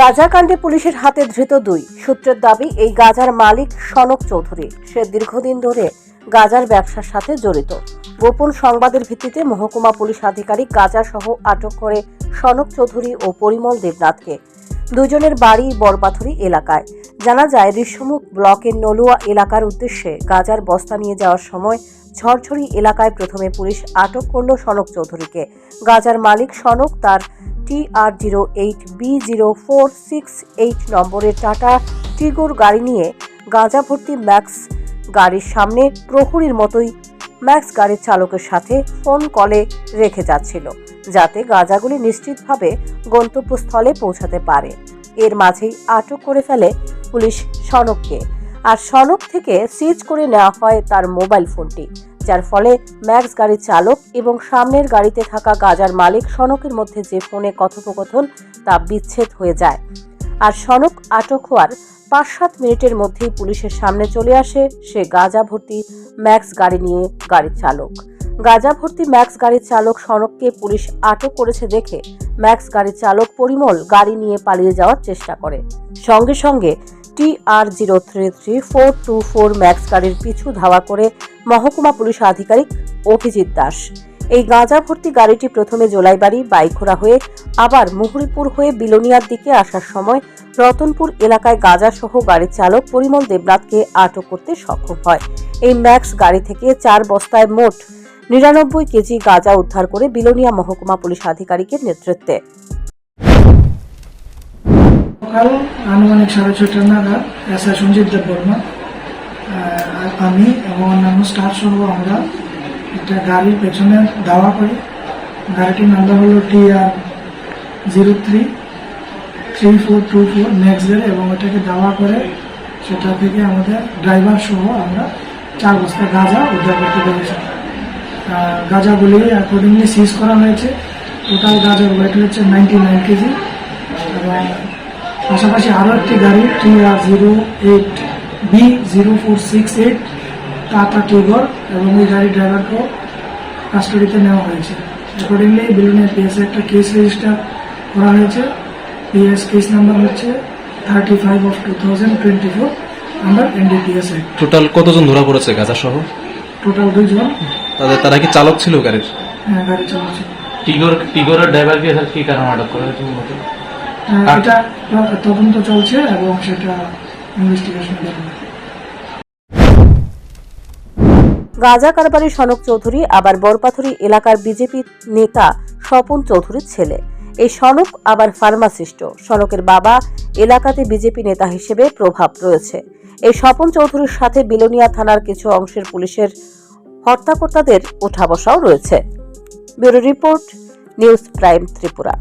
গাজাকাণ্ডে পুলিশের হাতে ধৃত দুই। সূত্রের দাবি, এই গাজার মালিক সনক চৌধুরী। সে দীর্ঘদিন ধরে গাজার ব্যবসার সাথে জড়িত। গোপন সংবাদের ভিত্তিতে মহকুমা পুলিশ আধিকারিক গাজা সহ আটক করে সনক চৌধুরী ও পরিমল দেবনাথকে। দুজনের বাড়ি বরপাথরি এলাকায়। জানা যায় ঋষ্যমুখ ব্লকের নলুয়া এলাকার উদ্দেশ্যে গাজার বস্তা নিয়ে যাওয়ার সময় ঝরঝরি এলাকায় প্রথমে পুলিশ আটক করল সনক চৌধুরীকে। গাজার মালিক সনক তার T R zero eight B zero four six eight নম্বরের টাটা টিগোর গাড়ি নিয়ে গাঁজা ভর্তি ম্যাক্স গাড়ির সামনে প্রহরীর মতোই ম্যাক্স গাড়ির চালকের সাথে ফোন কলে রেখে যাচ্ছিল, যাতে গাঁজাগুলি নিশ্চিতভাবে গন্তব্যস্থলে পৌঁছাতে পারে। এর মাঝেই আটক করে ফেলে পুলিশ সনককে আর সনক থেকে সিজ করে নেওয়া হয় তার মোবাইল ফোনটি। যার ফলে ম্যাক্স গাড়ির চালক এবং সামনের গাড়িতে থাকা গাজার মালিক সনকের মধ্যে যে ফোনে কথোপকথন, তা বিচ্ছেদ হয়ে যায়। আর সনক আটক হওয়ার পাঁচ সাত মিনিটের মধ্যেই পুলিশের সামনে চলে আসে সে গাজা ভর্তি ম্যাক্স গাড়ি নিয়ে গাড়ির চালক। গাজা ভর্তি ম্যাক্স গাড়ির চালক সনককে পুলিশ আটক করেছে দেখে ম্যাক্স গাড়ির চালক পরিমল গাড়ি নিয়ে পালিয়ে যাওয়ার চেষ্টা করে। সঙ্গে সঙ্গে T R zero three three four two four Max গাড়ির পিছু ধাওয়া করে মহকুমা পুলিশ আধিকারিক অভিজিৎ দাস। এই গাঁজা ভর্তি গাড়িটি প্রথমে জোলাইবাড়ি, বাইখোড়া হয়ে আবার মুহুরিপুর হয়ে বিলোনিয়ার দিকে আসার সময় রতনপুর এলাকায় গাঁজা সহ গাড়ির চালক পরিমল দেবনাথকে আটক করতে সক্ষম হয়। এই ম্যাক্স গাড়ি থেকে চার বস্তায় মোট নিরানব্বই কেজি গাঁজা উদ্ধার করে বিলোনিয়া মহকুমা পুলিশ আধিকারিকের নেতৃত্বে। সকাল আনুমানিক সাড়ে ছয়টা নাগাদ এস আই সঞ্জিত দেব বর্মা আহ, আমি এবং অন্যান্য স্টাফ সহ আমরা একটা গাড়ির পেছনে দাওয়া করি। গাড়িটির নাম্বার হলো T R zero three three four two four next day এবং ওটাকে দাওয়া করে সেটা থেকে আমাদের ড্রাইভার সহ আমরা চার বস্তা গাঁজা উদ্ধার করতে পেরেছি। গাঁজাগুলি অ্যাকর্ডিংলি সিজ করা হয়েছে। টোটাল গাঁজার ওয়েট হচ্ছে নাইনটি নাইন কেজি এবং পাশাপাশি আরও একটি গাড়ি T R zero eight B zero four six eight Tata Tigor এবং এই গাড়ির ড্রাইভারকেও কাস্টডিতে নেওয়া হয়েছে। অ্যাকর্ডিংলি বিলুনিয়া পিএসএ একটা কেস রেজিস্টার করা হয়েছে। পিএস কেস নাম্বার হচ্ছে thirty five of two thousand twenty four under NDPS total কতজন ধরা পড়েছে গাজা সহ টোটাল দুইজন। তাদের তারা কি চালক ছিল গাড়ির? হ্যাঁ, গাড়ি চালাচ্ছে টিগর টিগরের ড্রাইভারকে স্যার কি কারণে আটক করা হয়েছে এটা তদন্ত চলছে এবং সেটা ইনভেস্টিগেশন গাজা কারবারি সনক চৌধুরী আবার বরপাথরি এলাকার বিজেপি নেতা স্বপন চৌধুরীর ছেলে। এই সনক আবার ফার্মাসিস্ট। সনকের বাবা এলাকাতে বিজেপি নেতা হিসেবে প্রভাব রয়েছে। এই স্বপন চৌধুরীর সাথে বিলোনিয়া থানার কিছু অংশের পুলিশের হত্যাকর্তাদের ওঠা বসাও রয়েছে। Bureau report news prime Tripura.